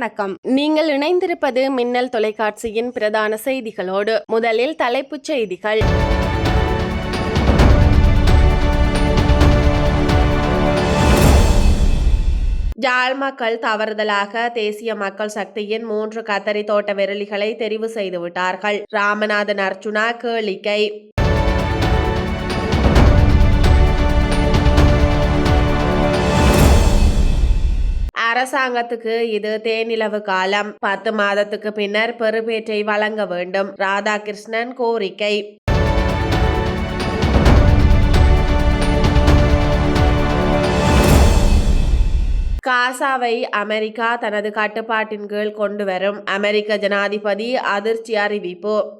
வணக்கம். நீங்கள் இணைந்திருப்பது மின்னல் தொலைக்காட்சியின் பிரதான செய்திகளோடு முதலில் தலைப்புச் செய்திகள். யாழ் மக்கள் தவறுதலாக தேசிய மக்கள் சக்தியின் மூன்று கத்தரி தோட்ட விரலிகளை தெரிவு செய்துவிட்டார்கள். ராமநாதன் அர்ச்சுனா கேளிக்கை. அரசாங்கத்துக்கு இது தேனிலவு காலம். பத்து மாதத்துக்கு பின்னர் பெறுபேற்றை வழங்க வேண்டும். ராதாகிருஷ்ணன் கோரிக்கை. காசாவை அமெரிக்கா தனது கட்டுப்பாட்டின் கீழ் கொண்டு வரும். அமெரிக்க ஜனாதிபதி அதிர்ச்சி அறிவிப்பு.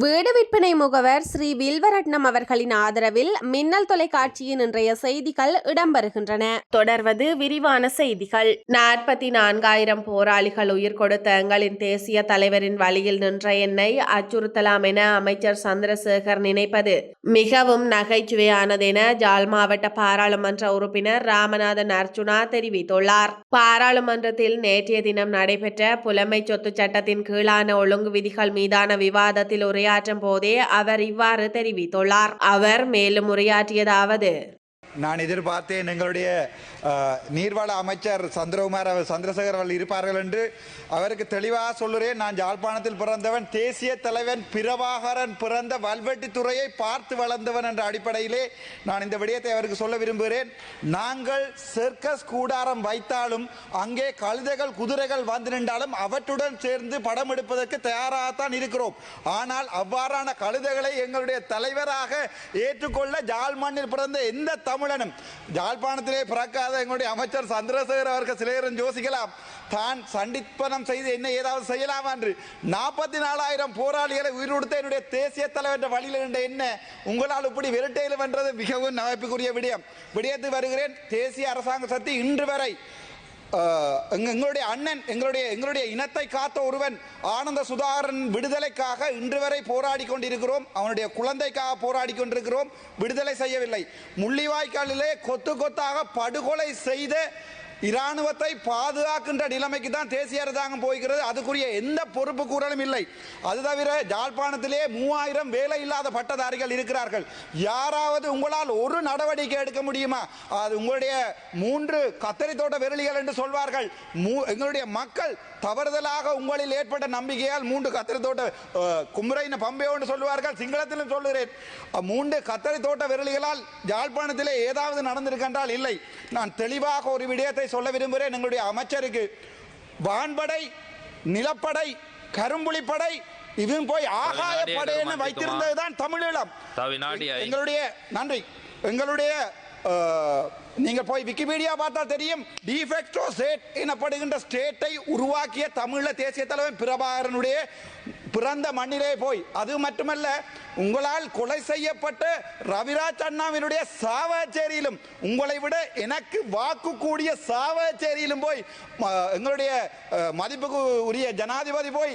வீடு விற்பனை முகவர் ஸ்ரீ வில்வரட்னம் அவர்களின் ஆதரவில் மின்னல் தொலைக்காட்சியின் இன்றைய செய்திகள் இடம்பெறுகின்றன. தொடர்வது விரிவான செய்திகள். நாற்பத்தி நான்காயிரம் போராளிகள் உயிர் கொடுத்த எங்களின் தேசிய தலைவரின் வழியில் நின்ற என்னை அச்சுறுத்தலாம் என அமைச்சர் சந்திரசேகர் நினைப்பது மிகவும் நகைச்சுவையானது என ஜாழ் மாவட்ட பாராளுமன்ற உறுப்பினர் ராமநாதன் அர்ச்சுனா தெரிவித்துள்ளார். பாராளுமன்றத்தில் நேற்றைய தினம் நடைபெற்ற புலமை சொத்து சட்டத்தின் கீழான ஒழுங்கு விதிகள் மீதான விவாதத்தில் உரையாற்றும் போதே அவர் இவ்வாறு தெரிவித்துள்ளார். அவர் மேலும் உரையாற்றியதாவது நான் எதிர்பார்த்தேன் எங்களுடைய நீர்வள அமைச்சர் சந்திரகுமார் அவர் சந்திரசேகர் அவர்கள் இருப்பார்கள் என்று அவருக்கு தெளிவாக சொல்லுறேன். நான் யாழ்ப்பாணத்தில் பிறந்தவன் தேசிய தலைவன் பிரபாகரன் பிறந்த வல்வெட்டித்துறையை பார்த்து வளர்ந்தவன் என்ற அடிப்படையிலே நான் இந்த விடயத்தை அவருக்கு சொல்ல விரும்புகிறேன். நாங்கள் சர்க்கஸ் கூடாரம் வைத்தாலும் அங்கே கழுதைகள் குதிரைகள் வந்து நின்றாலும் அவற்றுடன் சேர்ந்து படம் எடுப்பதற்கு தயாராகத்தான் இருக்கிறோம். ஆனால் அவ்வாறான கழுதைகளை எங்களுடைய தலைவராக ஏற்றுக்கொள்ள ஜாழ்மண்ணில் பிறந்த எந்த தமிழ் தமிழனும். ஜாழ்ப்பாணத்திலே பிறக்காத எங்களுடைய அமைச்சர் சந்திரசேகர் அவர்கள் சிலையரும் யோசிக்கலாம் தான் சண்டிப்பனம் செய்து என்ன ஏதாவது செய்யலாம் என்று. நாற்பத்தி நாலாயிரம் போராளிகளை உயிரோடுத்த என்னுடைய தேசிய தலைவர் என்ற வழியில் இருந்த என்ன உங்களால் இப்படி விரட்டையில் வென்றது மிகவும் நகைப்புக்குரிய விடயம். விடயத்து வருகிறேன். தேசிய அரசாங்க சக்தி இன்று வரை எங்களுடைய அண்ணன் எங்களுடைய எங்களுடைய இனத்தை காத்த ஒருவன் ஆனந்த சுதாகரன் விடுதலைக்காக இன்று வரை போராடி கொண்டிருக்கிறோம். அவனுடைய குழந்தைக்காக போராடி கொண்டிருக்கிறோம். விடுதலை செய்யவில்லை. முள்ளிவாய்க்காலிலே கொத்து கொத்தாக படுகொலை செய்த இராணுவத்தை பாதுகாக்கின்ற நிலைமைக்கு தான் தேசிய அரசாங்கம் போய்கிறது அதுக்குரிய எந்த பொறுப்பு கூறலும் இல்லை. அது தவிர ஜாழ்ப்பாணத்திலே மூவாயிரம் வேலை இல்லாத பட்டதாரிகள் இருக்கிறார்கள். யாராவது உங்களால் ஒரு நடவடிக்கை எடுக்க முடியுமா? அது உங்களுடைய மூன்று கத்தரி தோட்ட விரலிகள் என்று சொல்வார்கள். மூ- எங்களுடைய மக்கள் தவறுதலாக உங்களில் ஏற்பட்ட நம்பிக்கையால் மூன்று கத்தரி தோட்ட அஹ், குமரைன பம்பையோன்னு சொல்லுவார்கள் சிங்களத்திலும் சொல்லுகிறேன் மூன்று கத்தரி தோட்ட விரலிகளால் யாழ்ப்பாணத்திலே ஏதாவது நடந்திருக்கின்றால் இல்லை நான் தெளிவாக ஒரு விடயத்தை சொல்ல விரும்புகிறேன் எங்களுடைய அமைச்சருக்கு வான்படை நிலப்படை கரும்புலிப்படை இதுவும் போய் ஆகாய வினாடியை படைன்னு கருமாந்திக்குமா? வைத்திருந்தது தான் தமிழீழம். எங்களுடைய நன்றி எங்களுடைய நீங்கள் போய் விக்கிபீடியா பார்த்தா தெரியும் டிஃபெக்டோ ஸ்டேட் எனப்படுகின்ற ஸ்டேட்டை உருவாக்கிய தமிழ தேசிய தலைவர் பிரபாகரனுடைய பிறந்த மண்ணிலே போய் அது மட்டுமல்ல உங்களால் கொலை செய்யப்பட்ட ரவிராஜ் அண்ணாவினுடைய சாவச்சேரியிலும் உங்களை விட எனக்கு வாக்கு கூடிய சாவச்சேரியிலும் போய் எங்களுடைய மதிப்புக்கு உரிய ஜனாதிபதி போய்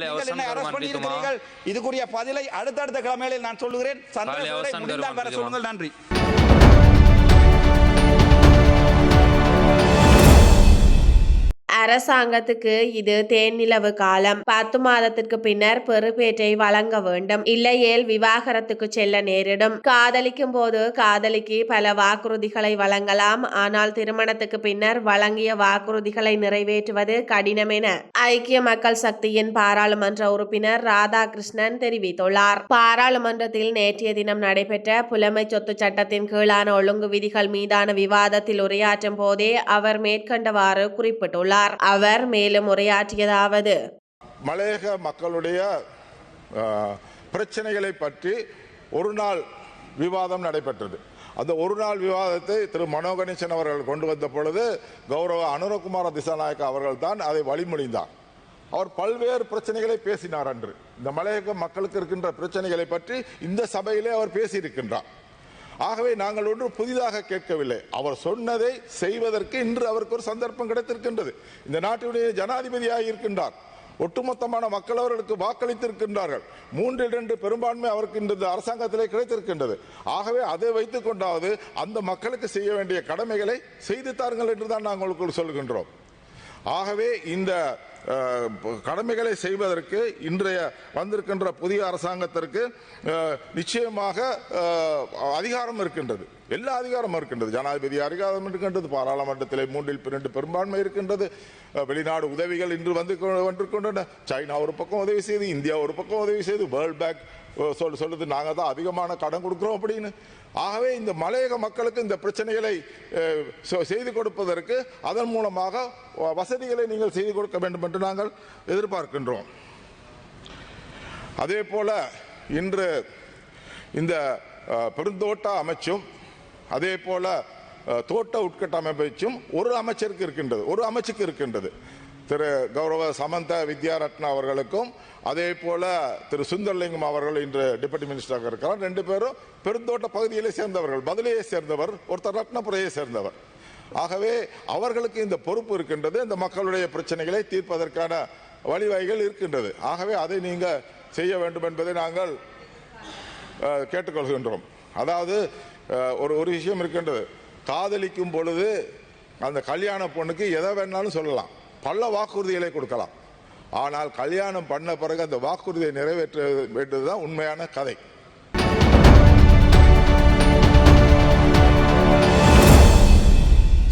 காலை அவசரம் இதுக்குரிய பதிலை அடுத்தடுத்த கிழமைகளில் நான் சொல்லுகிறேன். அவசரம் முடிந்தால் வர? சொல்லுங்கள். நன்றி. அரசாங்கத்துக்கு இது தேனிலவு காலம். பத்து மாதத்திற்கு பின்னர் பெறுபேற்றை வழங்க வேண்டும். இல்லையேல் விவாகரத்துக்கு செல்ல நேரிடும். காதலிக்கும் போது காதலிக்கு பல வாக்குறுதிகளை வழங்கலாம். ஆனால் திருமணத்துக்கு பின்னர் வழங்கிய வாக்குறுதிகளை நிறைவேற்றுவது கடினம் என ஐக்கிய மக்கள் சக்தியின் பாராளுமன்ற உறுப்பினர் ராதாகிருஷ்ணன் தெரிவித்துள்ளார். பாராளுமன்றத்தில் நேற்றைய தினம் நடைபெற்ற புலமை சொத்து சட்டத்தின் கீழான ஒழுங்கு விதிகள் மீதான விவாதத்தில் உரையாற்றும் போதே அவர் மேற்கண்டவாறு குறிப்பிட்டுள்ளார். அவர். மேலும் உரையாற்றியதாவது. மலையக மக்களுடைய பிரச்சனைகளை பற்றி ஒரு நாள் விவாதம் நடைபெற்றது. அந்த ஒரு நாள் விவாதத்தை திரு மனோ கணேசன் அவர்கள் கொண்டு வந்த பொழுது கௌரவ அனுரகுமார திசாநாயக்க அவர்கள் தான் அதை வழிமொழிந்தார். அவர் பல்வேறு பிரச்சனைகளை பேசினார் அன்று. இந்த மலையக மக்களுக்கு இருக்கின்ற பிரச்சனைகளை பற்றி இந்த சபையிலே அவர் பேசியிருக்கின்றார். ஆகவே நாங்கள் ஒன்று புதிதாக கேட்கவில்லை. அவர் சொன்னதை செய்வதற்கு இன்று அவருக்கு ஒரு சந்தர்ப்பம் கிடைத்திருக்கின்றது. இந்த நாட்டினுடைய ஜனாதிபதியாக இருக்கின்றார். ஒட்டுமொத்தமான மக்கள் அவர்களுக்கு வாக்களித்திருக்கின்றார்கள். மூன்றில் இரண்டு பெரும்பான்மை அவருக்கு இந்த அரசாங்கத்திலே கிடைத்திருக்கின்றது. ஆகவே அதை வைத்துக் கொண்டாவது அந்த மக்களுக்கு செய்ய வேண்டிய கடமைகளை செய்து தாருங்கள் என்றுதான் நாங்கள் உங்களுக்கு சொல்கின்றோம். ஆகவே இந்த கடமைகளை செய்வதற்கு இன்றைய வந்திருக்கின்ற புதிய அரசாங்கத்திற்கு நிச்சயமாக அதிகாரம் இருக்கின்றது. எல்லா அதிகாரமும் இருக்கின்றது. ஜனாதிபதி அதிகாரம் இருக்கின்றது பாராளுமன்றத்தில் மூன்றில் இரண்டு பெரும்பான்மை இருக்கின்றது. வெளிநாடு உதவிகள் இன்று வந்து கொ- கொண்டிருக்கின்றன சைனா ஒரு பக்கம் உதவி செய்து இந்தியா ஒரு பக்கம் உதவி செய்து வேர்ல்ட் பேங்க் சொல் சொல்லுது நாங்கள் தான் அதிகமான கடன் கொடுக்குறோம் அப்படின்னு. ஆகவே இந்த மலையக மக்களுக்கு இந்த பிரச்சனைகளை செ- செய்து கொடுப்பதற்கு அதன் மூலமாக வசதிகளை நீங்கள் செய்து கொடுக்க வேண்டும் என்று நாங்கள் எதிர்பார்க்கின்றோம். அதே போல இன்று இந்த பெருந்தோட்ட அமைச்சும் அதே போல தோட்ட உட்கட்டமைப்பும் ஒரு அமைச்சருக்கு இருக்கின்றது ஒரு அமைச்சுக்கு இருக்கின்றது. திரு கௌரவ சமந்த வித்யாரத்னா அவர்களுக்கும் அதே போல திரு சுந்தர்லிங்கம் அவர்கள் இன்று டெபுட்டி மினிஸ்டராக இருக்கிறார் ரெண்டு பேரும் பெருந்தோட்ட பகுதியிலே சேர்ந்தவர்கள். பதிலையே சேர்ந்தவர் ஒருத்தர் ரத்னபுரையை சேர்ந்தவர். ஆகவே அவர்களுக்கு இந்த பொறுப்பு இருக்கின்றது. இந்த மக்களுடைய பிரச்சனைகளை தீர்ப்பதற்கான வழிவகைகள் இருக்கின்றது. ஆகவே அதை நீங்கள் செய்ய வேண்டும் என்பதை நாங்கள் கேட்டுக்கொள்கின்றோம். அதாவது ஒரு ஒரு விஷயம் இருக்கின்றது. காதலிக்கும் பொழுது அந்த கல்யாண பொண்ணுக்கு எதை வேணாலும் சொல்லலாம். பல வாக்குறுதிகளை கொடுக்கலாம். ஆனால் கல்யாணம் பண்ண பிறகு அந்த வாக்குறுதியை நிறைவேற்ற வேண்டியதுதான் உண்மையான கதை.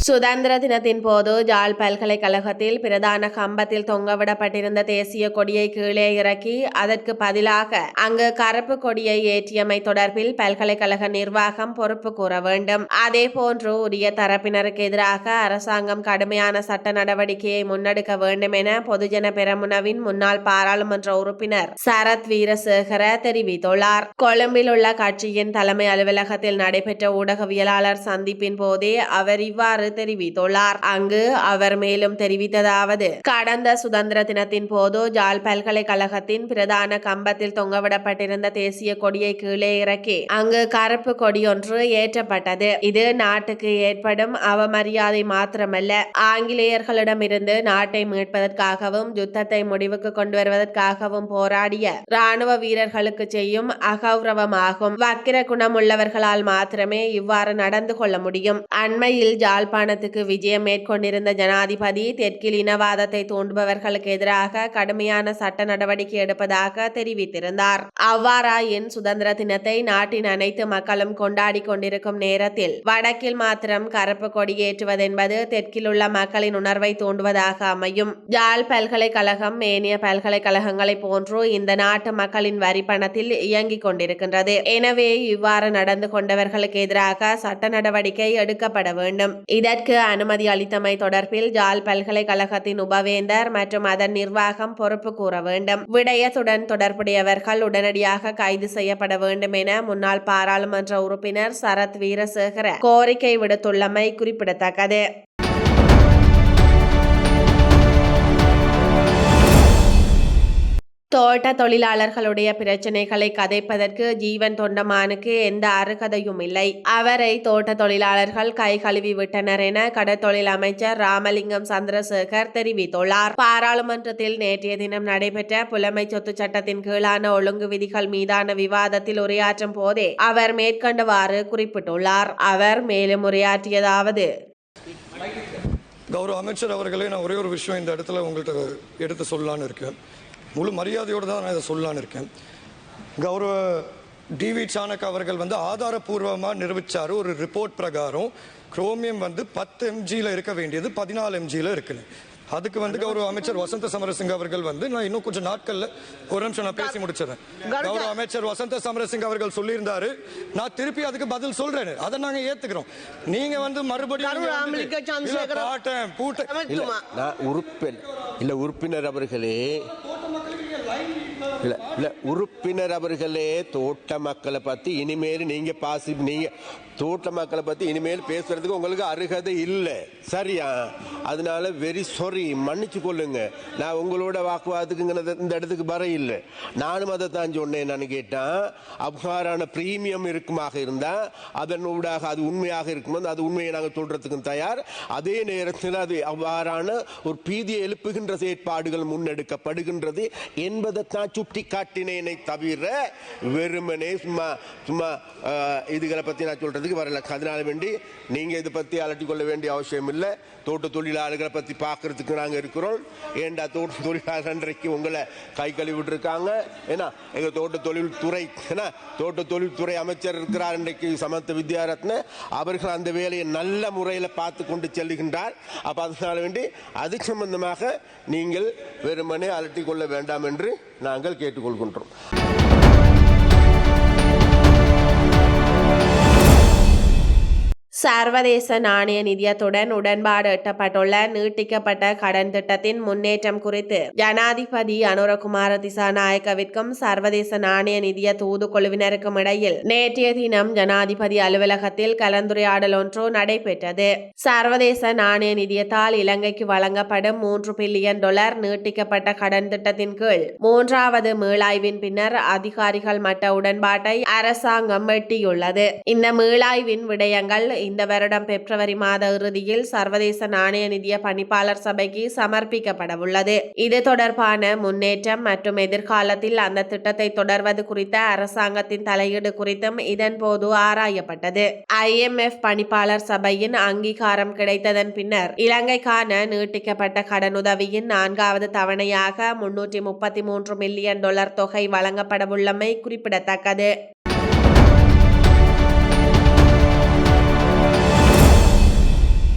சுதந்திர தினத்தின் போது ஜாழ் பல்கலைக்கழகத்தில் பிரதான கம்பத்தில் தொங்கவிடப்பட்டிருந்த தேசிய கொடியை கீழே இறக்கி அதற்கு பதிலாக அங்கு கருப்பு கொடியை ஏற்றியமை தொடர்பில் பல்கலைக்கழக நிர்வாகம் பொறுப்பு கூற வேண்டும். அதே போன்று உரிய தரப்பினருக்கு எதிராக அரசாங்கம் கடுமையான சட்ட நடவடிக்கையை முன்னெடுக்க வேண்டும் என பொதுஜன பெரமுனவின் முன்னாள் பாராளுமன்ற உறுப்பினர் சரத் வீரசேகர தெரிவித்துள்ளார். கொழும்பில் உள்ள கட்சியின் தலைமை அலுவலகத்தில் நடைபெற்ற ஊடகவியலாளர் சந்திப்பின் போதே அவர் இவ்வாறு தெரிவித்துள்ளார். அங்கு அவர் மேலும் தெரிவித்ததாவது கடந்த சுதந்திர தினத்தின் போது ஜாழ் பல்கலைக்கழகத்தின் பிரதான கம்பத்தில் தொங்கவிடப்பட்டிருந்த தேசிய கொடியை கீழே இறக்கி அங்கு கருப்பு கொடி ஒன்று ஏற்றப்பட்டது. இது நாட்டுக்கு ஏற்படும் அவமரியாதை மாத்திரமல்ல ஆங்கிலேயர்களிடமிருந்து நாட்டை மீட்பதற்காகவும் யுத்தத்தை முடிவுக்கு கொண்டு வருவதற்காகவும் போராடிய ராணுவ வீரர்களுக்கு செய்யும் அகௌரவமாகும். வக்கிர குணமுள்ளவர்களால் மாத்திரமே இவ்வாறு நடந்து கொள்ள முடியும். அண்மையில் ஜாழ்ப்பாணத்துக்கு விஜயம் மேற்கொண்டிருந்த ஜனாதிபதி தெற்கில் இனவாதத்தை தூண்டுபவர்களுக்கு எதிராக கடுமையான சட்ட நடவடிக்கை எடுப்பதாக தெரிவித்திருந்தார். அவ்வாறாயின் சுதந்திர தினத்தை நாட்டின் அனைத்து மக்களும் கொண்டாடி கொண்டிருக்கும் நேரத்தில் வடக்கில் மாத்திரம் கருப்பு கொடி ஏற்றுவதென்பது தெற்கில் உள்ள மக்களின் உணர்வை தூண்டுவதாக அமையும். ஜாழ் பல்கலைக்கழகம் மேனிய பல்கலைக்கழகங்களை போன்று இந்த நாட்டு மக்களின் வரி பணத்தில் இயங்கிக் கொண்டிருக்கின்றது. எனவே இவ்வாறு நடந்து கொண்டவர்களுக்கு எதிராக சட்ட நடவடிக்கை எடுக்கப்பட வேண்டும். இதற்கு அனுமதி அளித்தமை தொடர்பில் ஜாழ் பல்கலைக்கழகத்தின் உபவேந்தர் மற்றும் அதன் நிர்வாகம் பொறுப்பு கூற வேண்டும். விடயத்துடன் தொடர்புடையவர்கள் உடனடியாக கைது செய்யப்பட வேண்டும் என முன்னாள் பாராளுமன்ற உறுப்பினர் சரத் வீரசேகர கோரிக்கை விடுத்துள்ளமை குறிப்பிடத்தக்கது. தோட்ட தொழிலாளர்களுடைய பிரச்சனைகளை கதைப்பதற்கு ஜீவன் தொண்டமானுக்கு எந்த அருகதையும் இல்லை. அவரை தோட்ட தொழிலாளர்கள் கை கழுவி விட்டனர் என கடற்தொழில் அமைச்சர் ராமலிங்கம் சந்திரசேகர் தெரிவித்துள்ளார். பாராளுமன்றத்தில் நேற்றைய தினம் நடைபெற்ற புலமை சொத்து சட்டத்தின் கீழான ஒழுங்கு விதிகள் மீதான விவாதத்தில் உரையாற்றும் போதே அவர் மேற்கண்டவாறு குறிப்பிட்டுள்ளார். அவர் மேலும் உரையாற்றியதாவது கௌரவ அமைச்சர் அவர்களே நான் ஒரே ஒரு விஷயம் இந்த இடத்துல உங்கள்கிட்ட எடுத்து சொல்லலான்னு இருக்கேன். முழு மரியாதையோடு தான் நான் இதை சொல்லலான்னு இருக்கேன். கௌரவ டிவி சாணக் அவர்கள் வந்து ஆதாரபூர்வமாக நிரூபிச்சாரு. ஒரு ரிப்போர்ட் பிரகாரம் குரோமியம் வந்து பத்து எம்ஜியில் இருக்க வேண்டியது பதினாலு எம்ஜியில் இருக்குன்னு. அதுக்கு வந்து கௌரவ அமைச்சர் வசந்த சமரசிங்க அவர்கள் வந்து நான் இன்னும் கொஞ்சம் நாட்கள்ல ஒரு நிமிஷம் நான் பேசி முடிச்சிடறேன். கௌரவ அமைச்சர் வசந்த சமரசிங்க அவர்கள் சொல்லியிருந்தாரு. நான் திருப்பி அதுக்கு பதில் சொல்றேன் அதை நாங்க ஏத்துக்கிறோம். நீங்க வந்து மறுபடியும் கருணா நீங்க அமெரிக்க வந்துட்டு, சந்திரசேகர- இல்ல, பாட்டேன் பூட்டேன். அமைத்துமா நான் உறுப்பின் இல்ல உறுப்பினர் அவர்களே இல்லை இல்லை உறுப்பினர் அவர்களே தோட்ட மக்களை பத்தி இனிமேல் நீங்க பாசி நீங்க தோட்ட மக்களை பத்தி இனிமேல் பேசுறதுக்கு உங்களுக்கு அருகதை இல்லை. சரியா? அதனால வெரி சாரி மன்னிச்சு கொள்ளுங்க. நான் உங்களோட வாக்குவாதத்துக்கு இந்த இடத்துக்கு வர இல்லை. நானும் அதை தான் சொன்னேன் நான் கேட்டேன் அவ்வாறான பிரீமியம் இருக்குமாக இருந்தால் அதன் ஊடாக அது உண்மையாக இருக்கும்போது அது உண்மையை நாங்கள் சொல்றதுக்கும் தயார். அதே நேரத்தில் அது அவ்வாறான ஒரு பீதியை எழுப்புகின்ற செயற்பாடுகள் முன்னெடுக்கப்படுகின்றது என்பதைத்தான் சுட்டி காட்டினேனை தவிர வெறுமனே சும்மா சும்மா இதுகளை பற்றி நான் சொல்கிறதுக்கு வரல. அதனால வேண்டி நீங்கள் இதை பற்றி அலட்டிக் கொள்ள வேண்டிய அவசியம் இல்லை. தோட்ட தொழிலாளர்களை பற்றி பார்க்கறதுக்கு நாங்கள் இருக்கிறோம். ஏண்டா தோட்ட தொழிலாளர் அன்றைக்கு உங்களை கை கழுவிட்டுருக்காங்க? ஏன்னா எங்கள் தோட்ட தொழில்துறை ஏன்னா தோட்ட தொழில்துறை அமைச்சர் இருக்கிறார் இன்றைக்கு சமத்த வித்யாரத்ன. அவர்கள் அந்த வேலையை நல்ல முறையில் பார்த்து கொண்டு செல்லுகின்றார். அப்போ அதனால வேண்டி அது சம்பந்தமாக நீங்கள் வெறுமனே அலட்டிக் கொள்ள வேண்டாம் என்று நாங்கள் கேட்டுக்கொள்கின்றோம். சர்வதேச நாணய நிதியத்துடன் உடன்பாடு எட்டப்பட்டுள்ள நீட்டிக்கப்பட்ட கடன் திட்டத்தின் முன்னேற்றம் குறித்து ஜனாதிபதி அனுரகுமார திசாநாயக்கவிற்கும் சர்வதேச நாணய நிதிய தூதுக்குழுவினருக்கும் இடையில் நேற்றைய தினம் ஜனாதிபதி அலுவலகத்தில் கலந்துரையாடல் ஒன்று நடைபெற்றது. சர்வதேச நாணய நிதியத்தால் இலங்கைக்கு வழங்கப்படும் மூன்று பில்லியன் டாலர் நீட்டிக்கப்பட்ட கடன் திட்டத்தின் கீழ் மூன்றாவது மீளாய்வின் பின்னர் அதிகாரிகள் மட்ட உடன்பாட்டை அரசாங்கம் எட்டியுள்ளது. இந்த மீளாய்வின் விடயங்கள் இந்த வருடம் பிப்ரவரி மாத இறுதியில் சர்வதேச நாணய நிதிய பணிப்பாளர் சபைக்கு சமர்ப்பிக்கப்படவுள்ளது. இது தொடர்பான முன்னேற்றம் மற்றும் எதிர்காலத்தில் அந்த திட்டத்தை தொடர்வது குறித்த அரசாங்கத்தின் தலையீடு குறித்தும் இதன் போது ஆராயப்பட்டது. ஐஎம்எஃப் பணிப்பாளர் சபையின் அங்கீகாரம் கிடைத்ததன் பின்னர் இலங்கைக்கான நீட்டிக்கப்பட்ட கடனுதவியின் நான்காவது தவணையாக முன்னூற்றி முப்பத்தி மூன்று மில்லியன் டாலர் தொகை வழங்கப்படவுள்ளமை குறிப்பிடத்தக்கது.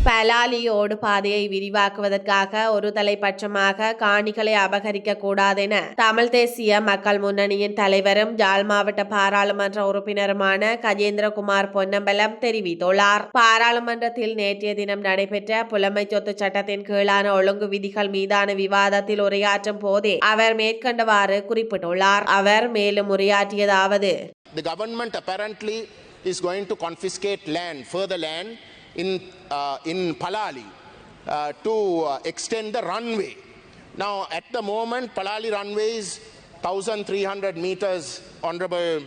பலாலி ஓடு பாதையை விரிவாக்குவதற்காக ஒரு தலைப்பட்சமாக காணிகளை அபகரிக்க கூடாதென தமிழ் தேசிய மக்கள் முன்னணியின் தலைவரும் ஜாழ் மாவட்ட பாராளுமன்ற உறுப்பினருமான கஜேந்திரகுமார் பொன்னம்பலம் தெரிவித்துள்ளார். பாராளுமன்றத்தில் நேற்றைய தினம் நடைபெற்ற புலமை சொத்து சட்டத்தின் கீழான ஒழுங்கு விதிகள் மீதான விவாதத்தில் உரையாற்றும் போதே அவர் மேற்கண்டவாறு குறிப்பிட்டுள்ளார். அவர் மேலும் உரையாற்றியதாவது The government apparently is going to confiscate land, further land in, uh, in Palali uh, to uh, extend the runway. Now, at the moment, Palali runway is 1,300 meters, Honorable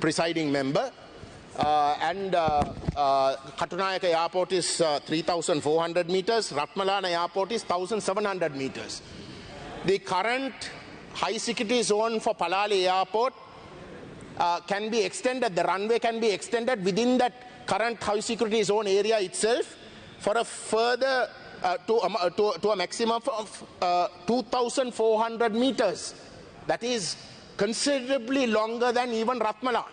Presiding Member. Uh, and uh, uh, Katunayaka Airport is uh, 3,400 meters, Ratmalana Airport is 1,700 meters. The current high security zone for Palali Airport uh, can be extended, the runway can be extended within that current high security zone area itself for a further, uh, to, um, uh, to, to a maximum of uh, 2,400 meters. That is considerably longer than even Ratmalan.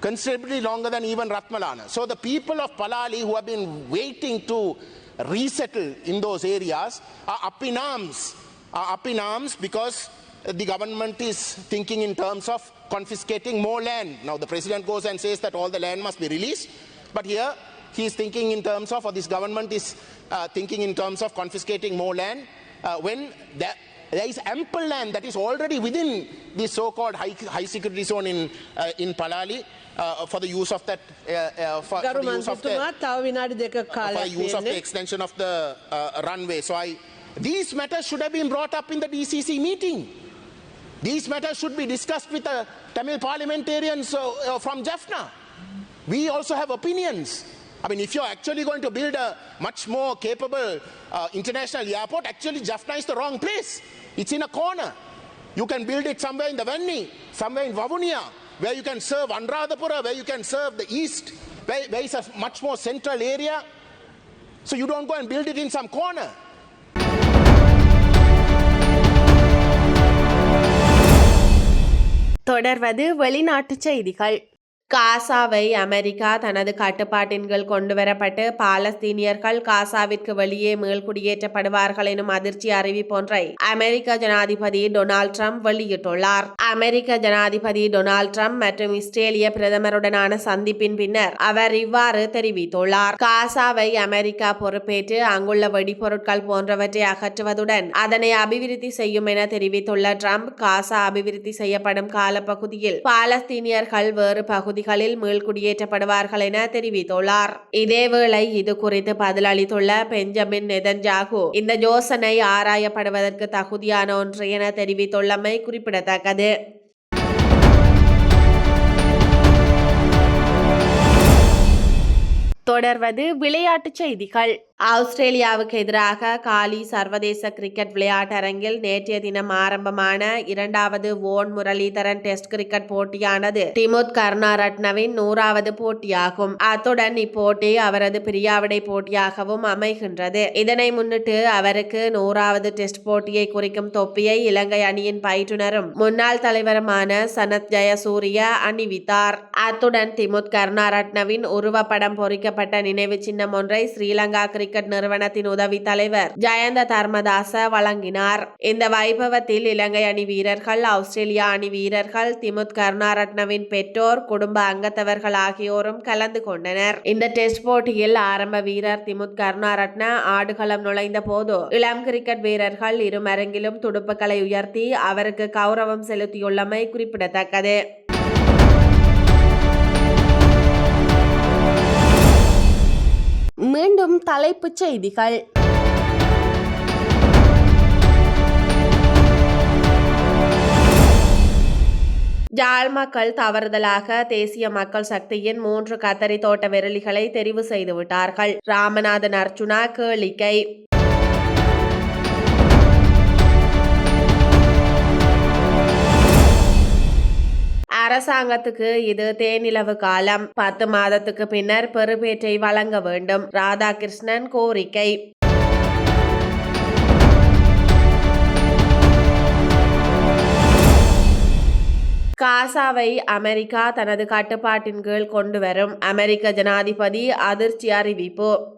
Considerably longer than even Ratmalana. So the people of Palali who have been waiting to resettle in those areas are up in arms. Are up in arms because the government is thinking in terms of confiscating more land. Now the president goes and says that all the land must be released, but here he is thinking in terms of, or this government is uh, thinking in terms of confiscating more land, uh, when there is ample land that is already within the so-called high, high, security zone in, uh, in Palali uh, for the use of that, uh, uh, for, the use of the, of the extension of the runway. So I, these matters should have been brought up in the DCC meeting. These matters should be discussed with the Tamil parliamentarians uh, uh, from Jaffna. We also have opinions. I mean, if you're actually going to build a much more capable uh, international airport, actually Jaffna is the wrong place. It's in a corner. You can build it somewhere in the Venni, somewhere in Vavunia, where you can serve Anuradhapura, where you can serve the east, where, where is a much more central area So you don't go and build it in some corner. தொடர்வது வெளிநாட்டுச் செய்திகள். காசாவை America தனது கட்டுப்பாட்டின் கீழ் கொண்டுவரப்பட்டு பாலஸ்தீனியர்கள் காசாவிற்கு வெளியே மேல்குடியேற்றப்படுவார்கள் எனும் அதிர்ச்சி அறிவிப்பொன்றை அமெரிக்க ஜனாதிபதி டொனால்ட் ட்ரம்ப் வெளியிட்டுள்ளார். அமெரிக்க ஜனாதிபதி டொனால்ட் ட்ரம்ப் மற்றும் இஸ்ரேலிய பிரதமருடனான சந்திப்பின் பின்னர் அவர் இவ்வாறு தெரிவித்துள்ளார். காசாவை அமெரிக்கா பொறுப்பேற்று அங்குள்ள வெடிபொருட்கள் போன்றவற்றை அகற்றுவதுடன் அதனை அபிவிருத்தி செய்யும் என தெரிவித்துள்ள ட்ரம்ப் காசா அபிவிருத்தி செய்யப்படும் காலப்பகுதியில் பாலஸ்தீனியர்கள் வேறு பகுதி பகுதிகளில் மீள்குடியேற்றப்படுவார்கள் என தெரிவித்துள்ளார். இதேவேளை இது குறித்து பதிலளித்துள்ள பெஞ்சமின் நெதன்ஜாகு இந்த யோசனை ஆராயப்படுவதற்கு தகுதியான ஒன்று என தெரிவித்துள்ளமை குறிப்பிடத்தக்கது. தொடர்வது விளையாட்டுச் செய்திகள். ஆஸ்திரேலியாவுக்கு எதிராக காலி சர்வதேச கிரிக்கெட் விளையாட்டரங்கில் நேற்றைய தினம் ஆரம்பமான இரண்டாவது ஓன் முரளிதரன் டெஸ்ட் கிரிக்கெட் போட்டியானது. டிமுத் கருணாரட்னவின் நூறாவது போட்டியாகும். அத்துடன் இப்போட்டி அவரது பிரியாவிடை போட்டியாகவும் அமைகின்றது. இதனை முன்னிட்டு அவருக்கு நூறாவது டெஸ்ட் போட்டியை குறிக்கும் தொப்பியை இலங்கை அணியின் பயிற்றுனரும் முன்னாள் தலைவருமான சனத் ஜெயசூரிய அணிவித்தார். அத்துடன் திமுத் கருணாரட்னவின் உருவப்படம் பொறிக்கப்பட்ட நினைவு சின்னம் ஒன்றை ஸ்ரீலங்கா கிரிக்கெட் நிறுவனத்தின் உதவி தலைவர் ஜயந்த தர்மதாச வழங்கினார். இந்த வைபவத்தில் இலங்கை அணி வீரர்கள் ஆஸ்திரேலியா அணி வீரர்கள் திமுத் கருணாரட்னவின் பெற்றோர் குடும்ப அங்கத்தவர்கள் ஆகியோரும் கலந்து கொண்டனர். இந்த டெஸ்ட் போட்டியில் ஆரம்ப வீரர் திமுத் கருணாரட்ன ஆடுகளம் நுழைந்த போது இளம் கிரிக்கெட் வீரர்கள் இருமரங்கிலும் துடுப்புகளை உயர்த்தி அவருக்கு கௌரவம் செலுத்தியுள்ளமை குறிப்பிடத்தக்கது. மீண்டும் தலைப்புச் செய்திகள். ஜாழ் மக்கள் தவறுதலாக தேசிய மக்கள் சக்தியின் மூன்று கத்தரி தோட்ட விரலிகளை தெரிவு செய்துவிட்டார்கள். ராமநாதன் அர்ச்சுனா கேளிக்கை. அரசாங்கத்துக்கு இது தேனிலவு காலம். பத்து மாதத்துக்கு பின்னர் பெறுபேற்றை வழங்க வேண்டும். ராதாகிருஷ்ணன் கோரிக்கை. காசாவை அமெரிக்கா தனது கட்டுப்பாட்டின் கீழ் கொண்டு வரும். அமெரிக்க ஜனாதிபதி அதிர்ச்சி அறிவிப்பு.